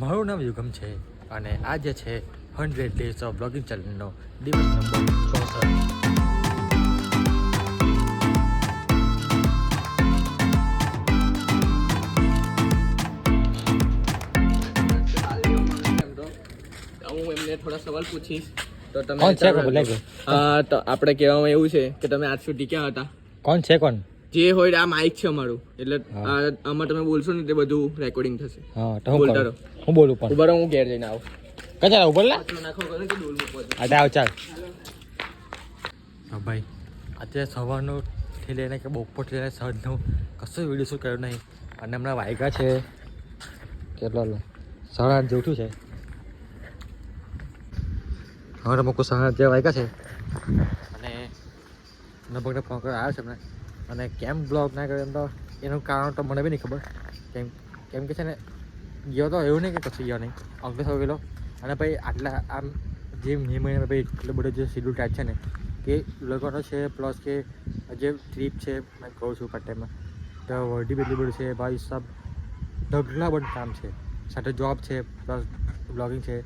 મારું નામ યુગમ છે અને આ જે છે હંડ્રેડ ડેઝ ઓફ બ્લોગિંગ ચેનલનો દિવસ નંબર ચોસઠ. હું એમને થોડા સવાલ પૂછીશ. તો તમે તો આપણે કહેવામાં એવું છે કે તમે આજ સુધી ક્યાં હતા? કોણ છે કોણ? જે હોય આ માઇક છે અમારું. એટલે આમાં તમે બોલશો ને તે બધું રેકોર્ડિંગ થશે. હા તો હું બોલતા હું બોલું પણ. ઉભરો હું ઘેર જઈને આવું. કચાર ઉભર લા? આટલો નાખો કરો કે ડોલ મૂકો. આવ ચાલ. હા ભાઈ અત્યારે સવારનો થી લઈને કે બપોરથી લઈને સાંજનું કશું વીડિયો શૂટ કર્યો નહીં. અને હમણાં વાયગા છે. કેટલા લો? સાડા આઠ જેવું છે. હવે તો મૂકું સાડા આઠ જેવા વાયગા છે. અને લગભગ ફોન આવ્યો છે હમણાં. અને કેમ બ્લોગ ના કર્યો એમ તો એનું કારણ તો મને બી નહીં ખબર. કેમ કેમ કે છે ને, ગયો તો એવું નહીં કે કશું ગયો નહીં. અંકલેશ ગયેલો. અને પછી આટલા, આમ જે મે મહિનામાં ભાઈ એટલો બધો જે શેડ્યુલ ટાઈપ છે ને, કે લોકોનો છે પ્લસ કે જે ટ્રીપ છે, મેં કહું છું પાર્ટ ટાઈમમાં તો વર્ડી એટલી બધું છે, ભાઈ સબ ઢગલા બધું કામ છે. સાથે જોબ છે પ્લસ બ્લોગિંગ છે.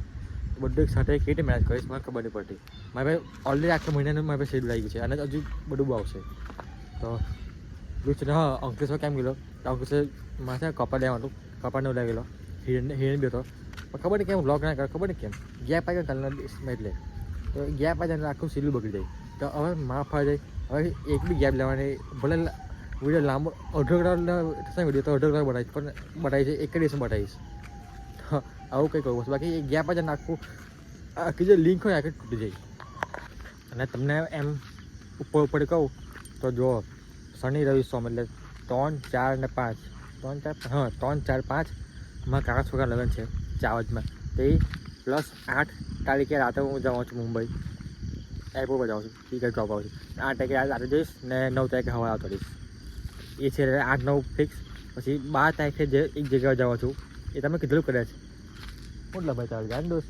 બધું એક સાથે કેવી રીતે મેનેજ કરીશ, મને ખબર નહીં પડતી. મારે ભાઈ ઓલરેડી આખા મહિનાનું મારે શેડ્યુલ આવી ગયું છે, અને હજુ બધું બહુ આવશે તો છે ને હા અંકલેશ્વર કેમ ગયેલો અંકલેશ્વર માથે છે કપા લેવાનું કપાને લઈ ગયેલો હિરણ હિરણ બી હતો પણ ખબર નહીં કેમ બ્લોગ ના કરે ખબર નહીં કેમ ગેપ આવી ગયો દિવસમાં એટલે તો ગેપ આવી જાય આખું શેડ્યુલ બગડી જાય તો હવે માફ આવી જાય હવે એક બી ગેપ લેવાની ભલે વીડિયો લાંબો અઢો કલાક વીડિયો તો અડધો કલાક બનાવીશ પણ બનાવીશ એક જ દિવસમાં બનાવીશ આવું કંઈ કહું છે બાકી એ ગેપ જ આખું આખી જે લિંક હોય આખી તૂટી જાય અને તમને એમ ઉપર ઉપર કહું તો જો શનિ, રવિ, સોમ એટલે ત્રણ, ચાર ને પાંચ. ત્રણ, ચાર, હા, ત્રણ, ચાર, પાંચ. મારા કાકા છોકરા લગ્ન છે ચાવજમાં. તે પ્લસ આઠ તારીખે રાતે હું જાઉં છું મુંબઈ. એરપોર્ટ પર જાઉં છું. ટિકિટ ડ્રોપ આવું છું. આઠ તારીખે રાતે જઈશ ને નવ તારીખે હવા આવતો રહીશ. એ છે આઠ, નવ ફિક્સ પછી બાર તારીખે જે એક જગ્યાએ જાઉં છું. એ તમે કીધેલું કર્યા છે. કેટલો ભાઈ ચાલ જાણ દોસ્ત.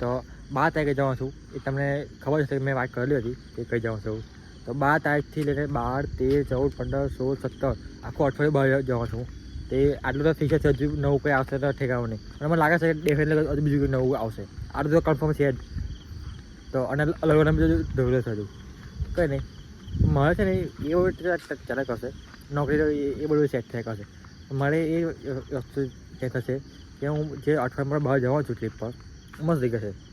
તો બાર તારીખે જવાનું છું. એ તમને ખબર છે મેં વાત કરેલી હતી કે કઈ જવાનું છું. તો બાર તારીખથી લઈને બાર, તેર, ચૌદ, પંદર, સોળ, સત્તર આખું અઠવાડિયું બહાર જવાનું છું. તે આટલું તો ફિક્સ જશે હજુ નવું કંઈ આવશે તો ઠેકાવું નહીં. અને મને લાગે છે કે ડેફિનેટલી હજુ બીજું નવું આવશે. આટલું તો કન્ફર્મ છે જ. તો અને અલગ અલગ બીજું ઢોકળે છે હજુ. કંઈ નહીં. મારે છે ને એવો ચાલે કરશે નોકરી એ એ બધું સેટ થયા કરશે મારે એ વસ્તુ જે થશે કે હું જે અઠવાડિયામાં બહાર જવાનું છું ટ્રીપ પર, મસ્ત જગ્યા છે.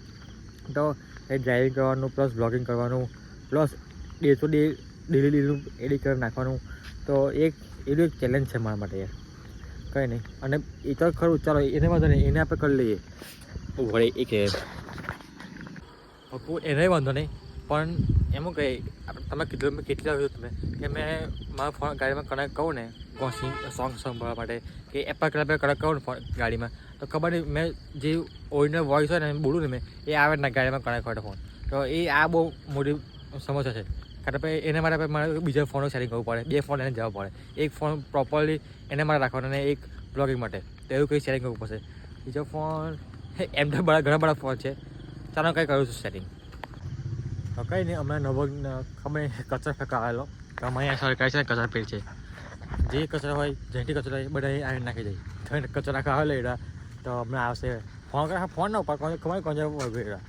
તો એ ડ્રાઇવિંગ કરવાનું પ્લસ બ્લોગિંગ કરવાનું plus day to day daily ડેલીનું edit કરી નાખવાનું. તો એક, એનું એક ચેલેન્જ છે મારા માટે કંઈ નહીં. અને એ તો ખરું, ચાલો એને વાંધો નહીં, એને આપણે કરી લઈએ. વળી એક એને વાંધો નહીં, પણ એમ કહે તમે કીધું મેં કેટલા આવ્યું તમે, કે મેં મારા ફોન ગાડીમાં કનેક્ટ કહું ને ગોસિંગ સોંગ સાંભળવા માટે કે એપા ક્લબે કહું ને ગાડીમાં, તો ખબર નહીં, મેં જે ઓરિજિનલ વોઇસ હોય ને બોલું ને મેં, એ આવે ના ગાડીમાં હોય ફોન તો એ આ બહુ મોટી સમસ્યા છે. કારણ કે એને માટે મારે બીજા ફોનો સેટિંગ કરવું પડે, બે ફોન એને જવા પડે. એક ફોન પ્રોપરલી એને મારે રાખવાનો અને એક બ્લોગિંગ માટે. તો એવું કંઈ સેટિંગ કરવું પડશે. બીજો ફોન એમ તો બધા ઘણા બધા ફોન છે. ચાલો કંઈ કરું છું સેટિંગ તો કંઈ નહીં, હમણાં નવો ખબર કચરો ફેંકા આવેલો તો અહીંયા સરકાર છે કચરા પેટ છે. જે કચરો હોય જેટી કચરો હોય બધા આવીને નાખી જાય કચરો નાખવા આવેલો એડા તો અમને આવશે. ફોન કરે ફોન ના ઉપાડ, ખબર કોણ એડા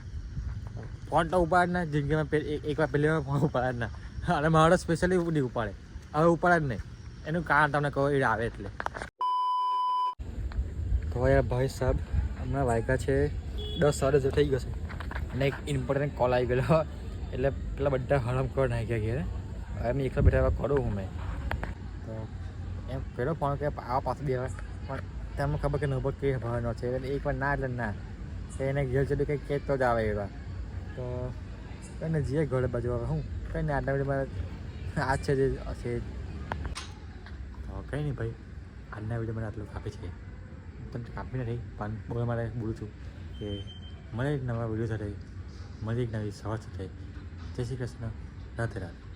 ફોન તો ઉપાડ ના, જિંદગીમાં એકવાર પહેલી વાર ફોન ઉપાડ ના. અને મારો સ્પેશિયલી નહીં ઉપાડે. હવે ઉપાડે જ નહીં. એનું કારણ તમને કહો એ આવે એટલે. તો યાર ભાઈ સાહેબ હમણાં વાયકા છે, દસ સાડા જો થઈ ગયો છે. અને એક ઇમ્પોર્ટન્ટ કોલ આવી ગયેલો. એટલે પેલા બધા હરામ કરવા નાખ્યા ઘેર. અને એકલા બેઠા કરું હું મેં. તો એમ કર્યો ફોન કે આવા પાછું બે પણ તમને ખબર કે નંબર કે ભાવનો છે. એટલે એકવાર ના એટલે ના. તો એને ઘેર જતું કંઈ કહેતો તો જ આવે એવા. તો કઈને જઈએ ઘરે બાજુ હવે હું કંઈ નહીં આટલા બધા આ છે જે છે તો કંઈ નહીં ભાઈ, આજના વીડિયો મને આટલું કાપી છે. તમને કાપી નથી, પણ બહુ મારે બોલું છું કે મળે એક નવા વીડિયો સાથે મળે એક નવી સવાર સાથે. જય શ્રી કૃષ્ણ. રાધે રાધે.